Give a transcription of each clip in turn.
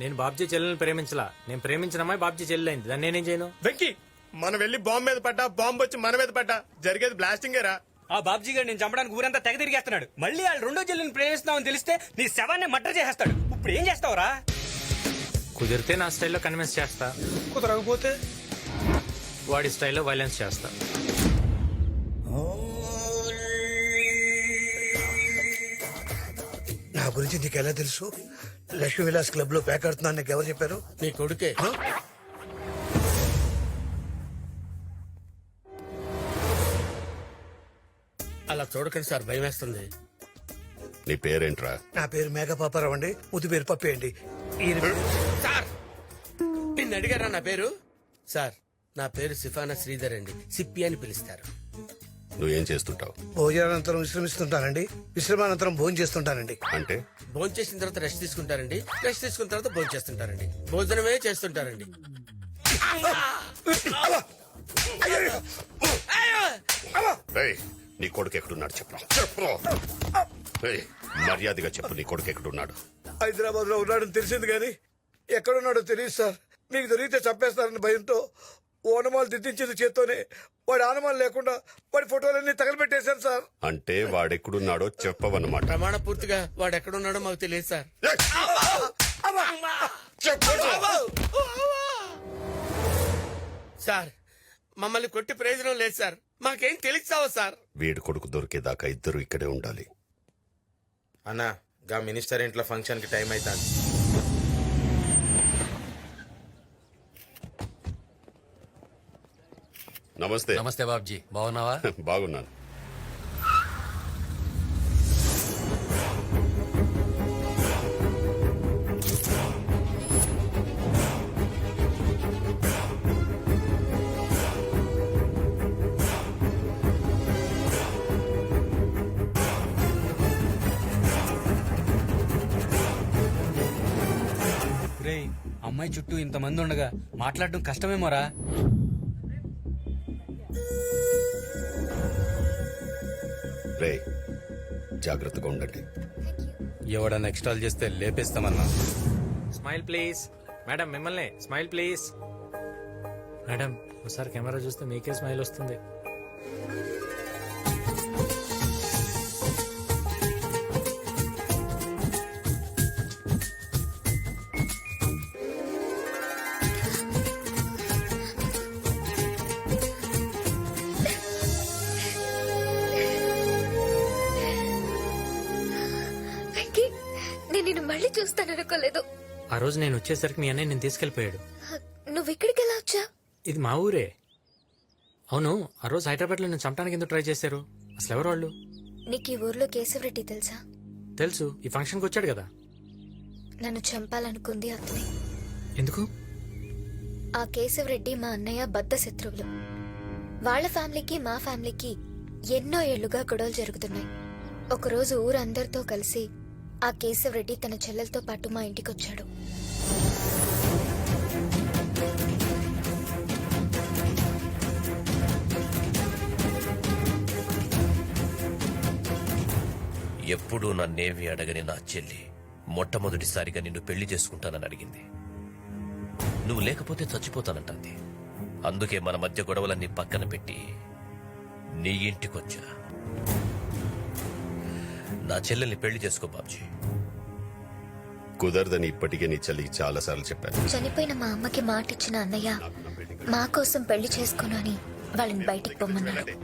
నేను బాబ్జీ చెల్లెల్ని ప్రేమించలా. నేను ప్రేమించిన అమ్మాయి బాబ్జీ చెల్లెలైంది. దాన్ని నేనేం చేయను? వెంకీ! మనం వెళ్ళి బాంబు మీద పడ్డా బాంబు వచ్చి మన మీద పడ్డా జరిగేది బ్లాస్టింగేరా ఆ బాబ్జీ గారు నేను చంపడానికి ఊరంతా తెగ తిరిగేస్తున్నాడు. మళ్ళీ వాళ్ళు రెండో చెల్లిని ప్రేమిస్తున్నామని తెలిస్తే నీ శవాన్ని మటర్ చేసేస్తాడు. ఇప్పుడు ఏం చేస్తావురా కుదిరితే నా స్టైల్లో కన్విన్స్ చేస్తా. కుదరకపోతే? వాడి స్టైల్లో వైలెన్స్ చేస్తా. నా గురించి నీకు ఎలా తెలుసు? లక్ష్మీ విలాస్ క్లబ్లో ప్యాక్ ఆడుతున్నాను నీకు ఎవరు చెప్పారు? నీ కొడుకే. అలా చూడకండి సార్ భయం వేస్తుంది నీ పేరేంట్రా? నా పేరు మేఘపాపారావు అండి. ముద్దు పేరు పప్పి అండి. ఈయన పేరు- సార్! నిన్ను అడిగారా నా పేరు? సార్ నా పేరు సిఫానా శ్రీధర్ అండి. సిప్పి అని పిలుస్తారు. నువ్వేం చేస్తుంటావు? భోజనానంతరం విశ్రమిస్తుంటానండి. విశ్రమానంతరం భోజనం చేస్తుంటానండి. అంటే? భోజనం చేసిన తర్వాత రెస్ట్ తీసుకుంటారండి. రెస్ట్ తీసుకున్న తర్వాత భోజనం చేస్తుంటారండి. భోజనమే చేస్తుంటారండి. రేయ్ నీ కొడుకు ఎక్కడున్నాడు చెప్పు. చెప్పు. రేయ్, మర్యాదగా చెప్పు నీ కొడుకు ఎక్కడున్నాడు? హైదరాబాద్లో ఉన్నాడని తెలిసింది కానీ ఎక్కడున్నాడో తెలియదు సార్. మీకు దొరికితే చంపేస్తారని భయంతో ఓనమాలు దిద్దించింది చేత్తోనే. వాడి ఆనమాలు లేకుండా వాడి ఫోటోలన్నీ తగలబెట్టేశాను సార్. అంటే వాడెక్కడున్నాడో చెప్పవన్నమాట. ప్రమాణ పూర్తిగా వాడు ఎక్కడున్నాడో మాకు తెలియదు సార్. సార్ మమ్మల్ని కొట్టి ప్రయోజనం లేదు సార్. మాకేం తెలుస్తావా సార్. వీడి కొడుకు దొరికేదాకా ఇద్దరు ఇక్కడే ఉండాలి. అన్నా గా మినిస్టర్ ఇంట్లో ఫంక్షన్కి టైం అవుతుంది నమస్తే. నమస్తే బాబ్జీ. బాగున్నావా? బాగున్నాను. రే అమ్మాయి చుట్టూ ఇంతమంది ఉండగా మాట్లాడడం కష్టమేమోరా? రే జాగ్రత్తగా ఉండండి. ఎవడన్నా ఎక్స్ట్రాల్ చేస్తే లేపేస్తామన్నా. Smile please. మేడం మిమ్మల్ని స్మైల్ ప్లీజ్. మేడం ఒకసారి కెమెరా చూస్తే మీకే స్మైల్ వస్తుంది. మళ్ళీ చూస్తాననుకోలేదు ఆ రోజు నేను వచ్చేసరికి మీ అన్నయ్య నేను తీసుకెళ్ళిపోయాడు నువ్వు ఇక్కడికి ఎలా వచ్చా ఇది మా ఊరే. అవును ఆ రోజు హైదరాబాద్లో నేను చంపడానికి ఎందుకు ట్రై చేశారు? అసలు ఎవరు వాళ్ళు? నీకు ఈ ఊర్లో కేశవరెడ్డి తెలుసా? తెలుసు ఈ ఫంక్షన్కి వచ్చాడు కదా. నన్ను చంపాలనుకుంది అతనే. ఎందుకు? ఆ కేశవరెడ్డి మా అన్నయ్య బద్ద శత్రువులు. వాళ్ళ ఫ్యామిలీకి మా ఫ్యామిలీకి ఎన్నో ఏళ్ళుగా గొడవలు జరుగుతున్నాయి. ఒకరోజు ఊరందరితో కలిసి ఆ కేశవరెడ్డి తన చెల్లెలతో పాటు మా ఇంటికొచ్చాడు ఎప్పుడూ నన్నేమి అడగని నా చెల్లి మొట్టమొదటిసారిగా నిన్ను పెళ్ళి చేసుకుంటానని అడిగింది. నువ్వు లేకపోతే చచ్చిపోతానంటుంది. అందుకే మన మధ్య గొడవలన్నీ పక్కన పెట్టి నీ ఇంటికొచ్చా? నా చెల్లెల్ని పెళ్ళి చేసుకో బాబ్జీ. కుదరదని ఇప్పటికే నీ చెల్లికి చాలా సార్లు చెప్పాను. చనిపోయిన మా అమ్మకి మాట ఇచ్చిన అన్నయ్య మా కోసం పెళ్ళి చేసుకోను అని వాళ్ళని బయటికి పొమ్మన్నాడు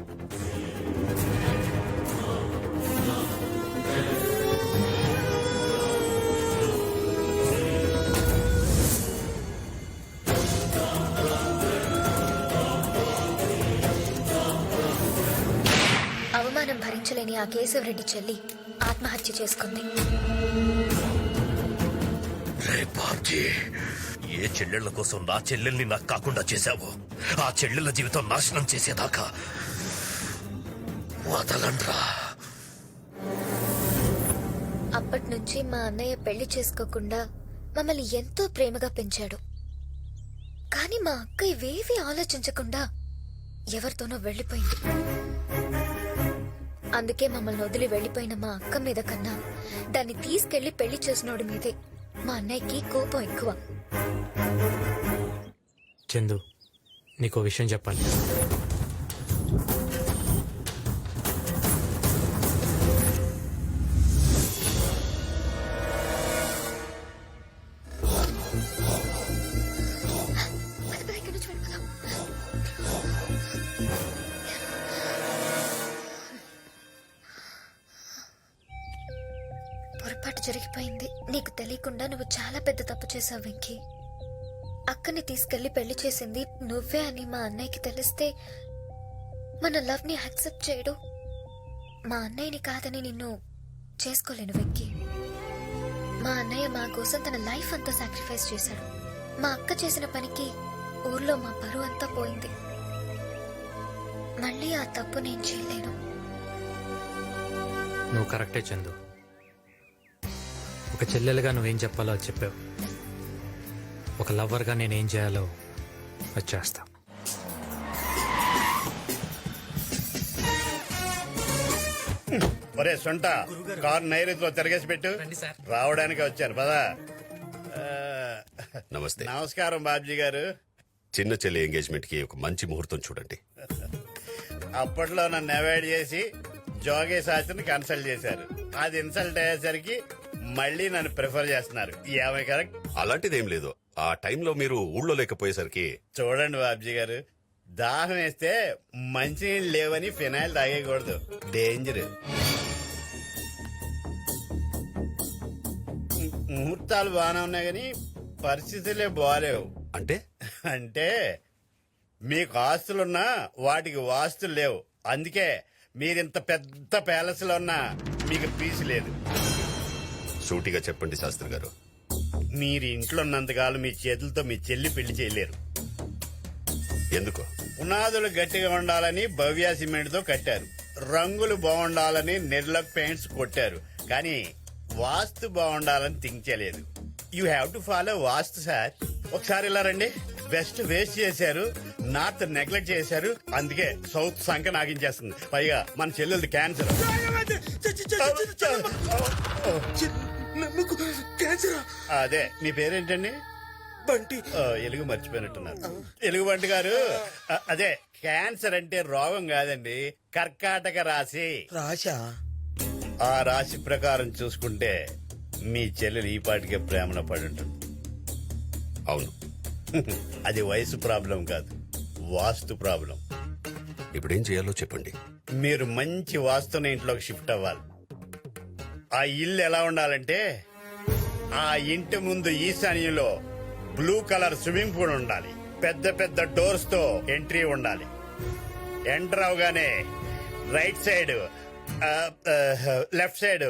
అవమానం భరించలేని ఆ కేశవరెడ్డి చెల్లి ఆత్మహత్య చేసుకుంది. ఏ చెల్లెళ్ళ కోసం నా చెల్లెల్ని నాకు కాకుండా చేశావో? ఆ చెల్లెళ్ళ జీవితం నాశనం చేసేదాకా వదలండ్రా. అప్పటి నుంచి మా అన్నయ్య పెళ్ళి చేసుకోకుండా మమ్మల్ని ఎంతో ప్రేమగా పెంచాడు. కానీ మా అక్క ఇవేవి ఆలోచించకుండా ఎవరితోనో వెళ్ళిపోయింది అందుకే మమ్మల్ని వదిలి వెళ్ళిపోయిన మా అక్క మీద కన్నా దాన్ని తీసుకెళ్ళి పెళ్ళి చేసినోడి మీదే. మా అన్నయ్యకి కోపం ఎక్కువ. చందు నీకు విషయం చెప్పాలి. పొరపాటు జరిగిపోయింది. నీకు తెలియకుండా నువ్వు చాలా పెద్ద తప్పు చేసావు వెంకీ. అక్కని తీసుకెళ్ళి పెళ్ళి చేసింది నువ్వే అని మా అన్నయ్యకి తెలిస్తే మన లవ్ని యాక్సెప్ట్ చేయడు మా అన్నయ్యని కాదని నిన్ను చేసుకోలేను వెంకీ. మా అన్నయ్య మా కోసం తన లైఫ్ అంతా సాక్రిఫైస్ చేశాడు. మా అక్క చేసిన పనికి ఊర్లో మా పరువు అంతా పోయింది. మళ్ళీ ఆ తప్పు నేను చేయలేను. నువ్వు కరెక్టే చందు. ఒక చెల్లెలుగా నువ్వేం చెప్పాలో అది చెప్పావు. ఒక లవ్వర్గా నేనేం చేయాలో అది చేస్తా. ఒరే సొంట కారు నైరుతిలో తిరగేసి పెట్టు. రావడానికి వచ్చాను. పదా. నమస్తే. నమస్కారం బాబ్జీ గారు. చిన్న చెల్లి ఎంగేజ్మెంట్కి ఒక మంచి ముహూర్తం చూడండి. అప్పట్లో నన్ను అవాయిడ్ చేసి జోగే శాస్త్రిని కన్సల్ట్ చేశారు. అది ఇన్సల్ట్ అయ్యేసరికి మళ్ళీ నన్ను ప్రిఫర్ చేస్తున్నారు. ఏమై కరెక్ట్? అలాంటిదేం లేదు. ఆ టైంలో మీరు ఊళ్ళో లేకపోయేసరికి చూడండి బాబ్జీ గారు దాహం వేస్తే మంచినీళ్ళు లేవని ఫినాయిల్ తాగేయకూడదు. డేంజర్. ముహూర్తాలు బాగానే ఉన్నాయి కానీ పరిస్థితులే బాగాలేవు. అంటే? అంటే మీకు ఆస్తులున్నా వాటికి వాస్తులు లేవు. అందుకే మీరింత పెద్ద ప్యాలెస్లో ఉన్నా మీకు పీసు లేదు. సూటిగా చెప్పండి శాస్త్రి గారు మీరు ఇంట్లో ఉన్నంతకాలం మీ చేతులతో మీ చెల్లి పెళ్ళి చేయలేరు ఎందుకు పునాదులు గట్టిగా ఉండాలని భవ్య సిమెంట్తో కట్టారు రంగులు బాగుండాలని నిర్లక్ పెయింట్స్ కొట్టారు కానీ వాస్తు బాగుండాలని థింక్ చేయలేదు you have to follow vastu sir ఒకసారి ఇలా రండి వెస్ట్ వేస్ట్ చేశారు నార్త్ నెగ్లెక్ట్ చేశారు అందుకే సౌత్ సంఖ నాగించేస్తుంది పైగా మన చెల్లెలది క్యాన్సర్ అదే. మీ పేరేంటండి? బంటి. ఎలుగు మర్చిపోయినట్టున్నారు. ఎలుగు బంటి గారు అదే క్యాన్సర్ అంటే రోగం కాదండి కర్కాటక రాశి. రాశా? ఆ రాశి ప్రకారం చూసుకుంటే మీ చెల్లెలు ఈ పాటికే ప్రేమలో పడి ఉంటుంది. అవును. అది వయసు ప్రాబ్లం కాదు వాస్తు ప్రాబ్లం. ఇప్పుడేం చేయాలో చెప్పండి. మీరు మంచి వాస్తున్న ఇంట్లోకి షిఫ్ట్ అవ్వాలి. ఆ ఇల్లు ఎలా ఉండాలంటే ఆ ఇంటి ముందు ఈశాన్యంలో బ్లూ కలర్ స్విమ్మింగ్ పూల్ ఉండాలి. పెద్ద పెద్ద డోర్స్తో ఎంట్రీ ఉండాలి. ఎంటర్ అవగానే right side left side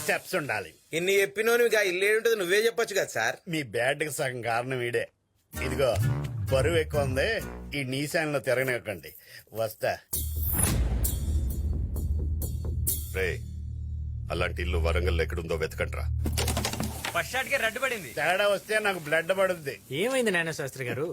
steps ఉండాలి. ఇన్ని చెప్పినోని ఇక ఇల్లు ఏంటది నువ్వే చెప్పొచ్చు కదా సార్. మీ బ్యాడ్కి సగం కారణం ఈడే. ఇదిగో బరువు ఎక్కువ ఉంది ఈ నీశాన్లో తిరగనివ్వకండి. వస్తా. రే అలాంటి ఇల్లు వరంగల్ ఎక్కడుందో వెతకండ్రా ఫస్ట్ షాట్కి రెడ్ పడింది. తేడా వస్తే నాకు బ్లడ్ పడుద్ది. ఏమైంది నాన్న శాస్త్రి గారు?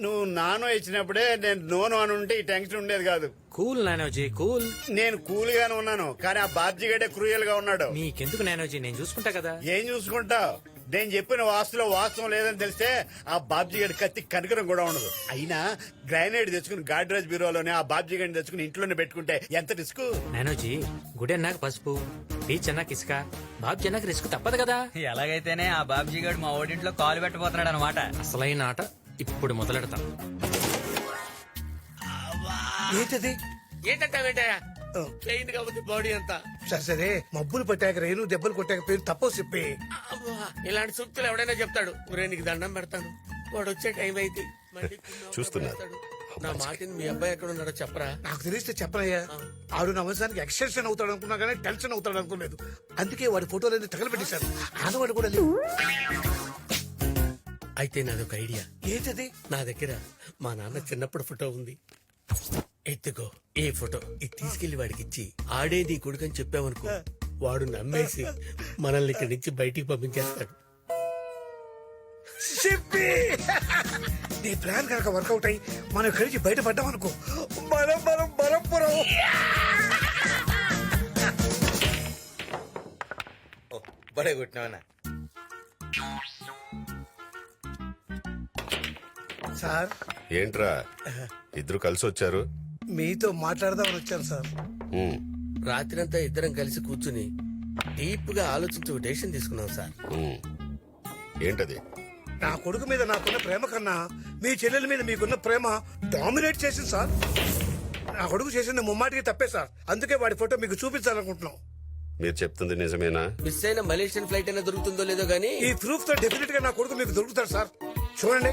నువ్వు నానో ఇచ్చినప్పుడే నేను నోను అని ఉంటే ఈ టెన్షన్ ఉండేది కాదు. కూల్ నానోజీ కూల్. నేను కూల్ గానే ఉన్నాను కానీ ఆ బాబ్జీగడే క్రూయల్గా ఉన్నాడు. మీకెందుకు నానోజీ? నేను చూసుకుంటా కదా. ఏం చూసుకుంటావు? నేను చెప్పిన వాస్తులో వాస్తవం లేదని తెలిస్తే ఆ బాబ్జీగడి కత్తి కనకరం కూడా ఉండదు. అయినా గ్రానైట్ తెచ్చుకుని గాడ్రేజ్ బ్యూరోలోనే ఆ బాబ్జీగడిని తెచ్చుకుని ఇంట్లోనే పెట్టుకుంటే ఎంత రిస్క్? నానోజీ గుడి అన్నాక పసుపు బీచ్ అన్నాక ఇసుక బాబు అన్నాక రిస్క్ తప్పదు కదా. ఎలాగైతేనే ఆ బాబ్జీ గారు మా ఓడింట్లో కాలు పెట్టబోతున్నాడు అనమాట అసలైన ఆట ఇప్పుడు మొదలెడతాం. ఏంటది? ఏంటంటావేంటయ్యా? పెయిన్ ఉంది బాడీ అంతా. సరే సరే మబ్బులు పట్టాక రేణు దెబ్బలు కొట్టాక పేరు తప్పో చెప్పి. ఇలాంటి సూక్తులు ఎవడైనా చెప్తాడు. ఒరే నీకు దండం పెడతాను. వాడు వచ్చే టైం అయితే మళ్ళీ కుళ్ళో చూస్తున్నారు. పెడతాడు. నా మాటిని మీ అబ్బాయి ఎక్కడ ఉన్నాడో చెప్పరా? నాకు తెలిస్తే చెప్పనయ్యా. ఆడు నా వంశానికి ఎక్స్టెన్షన్ అవుతాడు అనుకున్నా కానీ టెన్షన్ అవుతాడు అనుకోలేదు. అందుకే వాడి ఫోటోలన్నీ తగలబెట్టేశారు ఆడవాడు కూడా లేవు అయితే నాదొక ఐడియా. ఏంటది? నా దగ్గర మా నాన్న చిన్నప్పుడు ఫోటో ఉంది. ఎత్తుకో ఏ ఫోటో. ఇది తీసుకెళ్ళి వాడికి ఇచ్చి ఆడే నీ కొడుకని చెప్పావనుకో. వాడు నమ్మేసి మనల్ని ఇక్కడి నుంచి బయటికి పంపించేస్తాడు. చెప్పి. నీ ప్లాన్ కనుక వర్కౌట్ అయ్యి మనం ఇక్కడి నుంచి బయటపడ్డాం అనుకో మనం మనం బలంపురం బడే కొట్టినావనా సార్. ఏంట్రా? ఇద్దరు కలిసి వచ్చారు. మీతో మాట్లాడదామని వచ్చాను సార్. రాత్రంతా ఇద్దరం కలిసి కూర్చుని డీప్గా ఆలోచించి డెసిషన్ తీసుకున్నాం సార్. ఏంటది? నా కొడుకు మీద నాకున్న ప్రేమ కన్నా మీ చెల్లెల మీద మీకున్న ప్రేమ డామినేట్ చేసింది సార్. నా కొడుకు చేసింది ముమ్మాటికి తప్పే సార్. అందుకే వాడి ఫోటో మీకు చూపించాలనుకుంటున్నాం. మీరు చెప్తుంది నిజమేనా? మిస్ అయిన మలేషియన్ ఫ్లైట్ అయినా దొరుకుతుందో లేదో గానీ ఈ ప్రూఫ్తో డెఫినెట్గా నా కొడుకు మీకు దొరుకుతాడు సార్. చూడండి.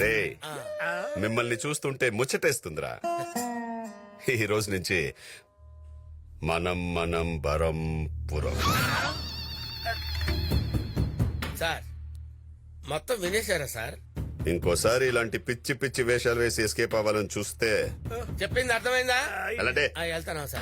రే మిమ్మల్ని చూస్తుంటే ముచ్చటేస్తుందిరా. ఈ రోజు నుంచి మనం మనం బరం పురం. సార్ మొత్తం వినేశారా సార్? ఇంకోసారి ఇలాంటి పిచ్చి పిచ్చి వేషాలు వేసి ఎస్కేప్ అవ్వాలని చూస్తే చెప్పింది అర్థమైందా? అలాంటే వెళ్తానా సార్.